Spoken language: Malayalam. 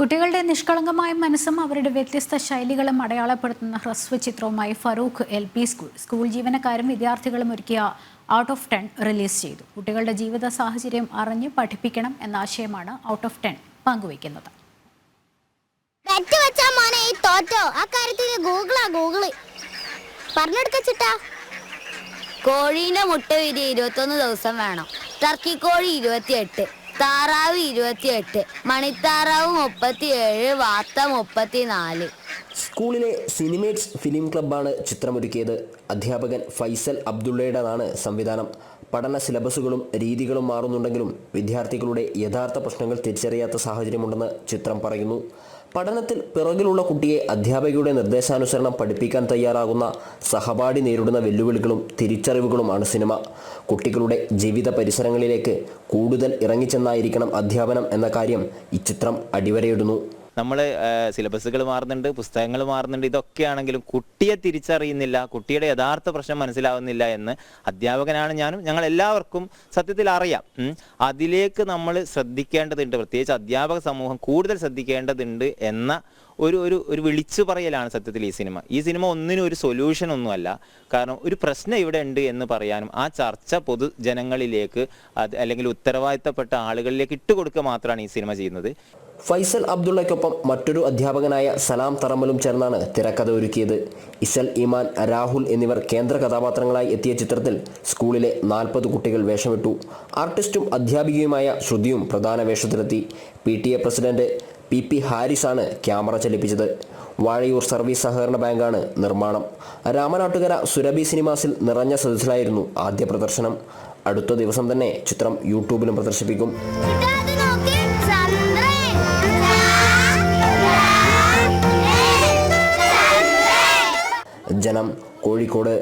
കുട്ടികളുടെ നിഷ്കളങ്കമായ മനസ്സും അവരുടെ വ്യത്യസ്ത ശൈലികളും അടയാളപ്പെടുത്തുന്ന ഹ്രസ്വ ചിത്രവുമായി Farook L P school school ജീവനക്കാരും വിദ്യാർത്ഥികളും ഒരുക്കിയ ഔട്ട് ഓഫ് ടെൻ റിലീസ് ചെയ്തു. കുട്ടികളുടെ ജീവിത സാഹചര്യം അറിഞ്ഞ് പഠിപ്പിക്കണം എന്ന ആശയമാണ് ഔട്ട് ഓഫ് ടെൻ പങ്കുവയ്ക്കുന്നത്. ബെറ്റ് വെച്ചാ മോനെ ഈ തോറ്റോ? ആ കാര്യത്തിൽ ഗൂഗിളാ ഗൂഗിൾ. പറഞ്ഞെടുക്കച്ചിട്ടാ കോഴീന്റെ മുട്ട വിരി ഇരുപത്തൊന്ന് ദിവസം വേണം. ടർക്കി കോഴി ഇരുപത്തിയെട്ട്. താറാവ് ഇരുപത്തിയെട്ട് മണിത്താറാവ് മുപ്പത്തിയേഴ് വാർത്ത മുപ്പത്തിനാല്. സ്കൂളിലെ സിനിമേറ്റ്സ് ഫിലിം ക്ലബ്ബാണ് ചിത്രമൊരുക്കിയത്. അധ്യാപകൻ ഫൈസൽ അബ്ദുള്ളയുടേതാണ് സംവിധാനം. പഠന സിലബസുകളും രീതികളും മാറുന്നുണ്ടെങ്കിലും വിദ്യാർത്ഥികളുടെ യഥാർത്ഥ പ്രശ്നങ്ങൾ തിരിച്ചറിയാത്ത സാഹചര്യമുണ്ടെന്ന് ചിത്രം പറയുന്നു. പഠനത്തിൽ പിറകിലുള്ള കുട്ടിയെ അധ്യാപകയുടെ നിർദ്ദേശാനുസരണം പഠിപ്പിക്കാൻ തയ്യാറാകുന്ന സഹപാഠി നേരിടുന്ന വെല്ലുവിളികളും തിരിച്ചറിവുകളുമാണ് സിനിമ. കുട്ടികളുടെ ജീവിത പരിസരങ്ങളിലേക്ക് കൂടുതൽ ഇറങ്ങിച്ചെന്നായിരിക്കണം അധ്യാപനം എന്ന കാര്യം ഈ ചിത്രം അടിവരയിടുന്നു. നമ്മൾ സിലബസുകൾ മാറുന്നുണ്ട് പുസ്തകങ്ങൾ മാറുന്നുണ്ട്. ഇതൊക്കെയാണെങ്കിലും കുട്ടിയെ തിരിച്ചറിയുന്നില്ല കുട്ടിയുടെ യഥാർത്ഥ പ്രശ്നം മനസ്സിലാവുന്നില്ല എന്ന് അധ്യാപകനാണ് ഞാനും ഞങ്ങൾ എല്ലാവർക്കും സത്യത്തിൽ അറിയാം. അതിലേക്ക് നമ്മൾ ശ്രദ്ധിക്കേണ്ടതുണ്ട്. പ്രത്യേകിച്ച് അധ്യാപക സമൂഹം കൂടുതൽ ശ്രദ്ധിക്കേണ്ടതുണ്ട് എന്ന ഒരു ഒരു ഒരു വിളിച്ചു പറയലാണ് സത്യത്തിൽ ഈ സിനിമ. ഈ സിനിമ ഒന്നിനും ഒരു സൊല്യൂഷൻ ഒന്നുമല്ല. കാരണം ഒരു പ്രശ്നം ഇവിടെ ഉണ്ട് എന്ന് പറയാനും ആ ചർച്ച പൊതുജനങ്ങളിലേക്ക് അത് അല്ലെങ്കിൽ ഉത്തരവാദിത്തപ്പെട്ട ആളുകളിലേക്ക് ഇട്ടുകൊടുക്കുക മാത്രമാണ് ഈ സിനിമ ചെയ്യുന്നത്. ഫൈസൽ അബ്ദുള്ളയ്ക്കൊപ്പം മറ്റൊരു അധ്യാപകനായ സലാം തറമ്മലും ചേർന്നാണ് തിരക്കഥ ഒരുക്കിയത്. ഇസൽ ഇമാൻ രാഹുൽ എന്നിവർ കേന്ദ്ര കഥാപാത്രങ്ങളായി എത്തിയ ചിത്രത്തിൽ സ്കൂളിലെ നാൽപ്പത് കുട്ടികൾ വേഷമിട്ടു. ആർട്ടിസ്റ്റും അധ്യാപികയുമായ ശ്രുതിയും പ്രധാന വേഷത്തിലെത്തി. പി പ്രസിഡന്റ് പി പി ഹാരിസാണ് ക്യാമറ ചലിപ്പിച്ചത് വാഴയൂർ സർവീസ് സഹകരണ ബാങ്കാണ് നിർമ്മാണം രാമനാട്ടുകര സുരഭി സിനിമാസിൽ നിറഞ്ഞ സദസ്സിലായിരുന്നു ആദ്യ പ്രദർശനം അടുത്ത ദിവസം തന്നെ ചിത്രം യൂട്യൂബിലും പ്രദർശിപ്പിക്കും ജനം കോഴിക്കോട്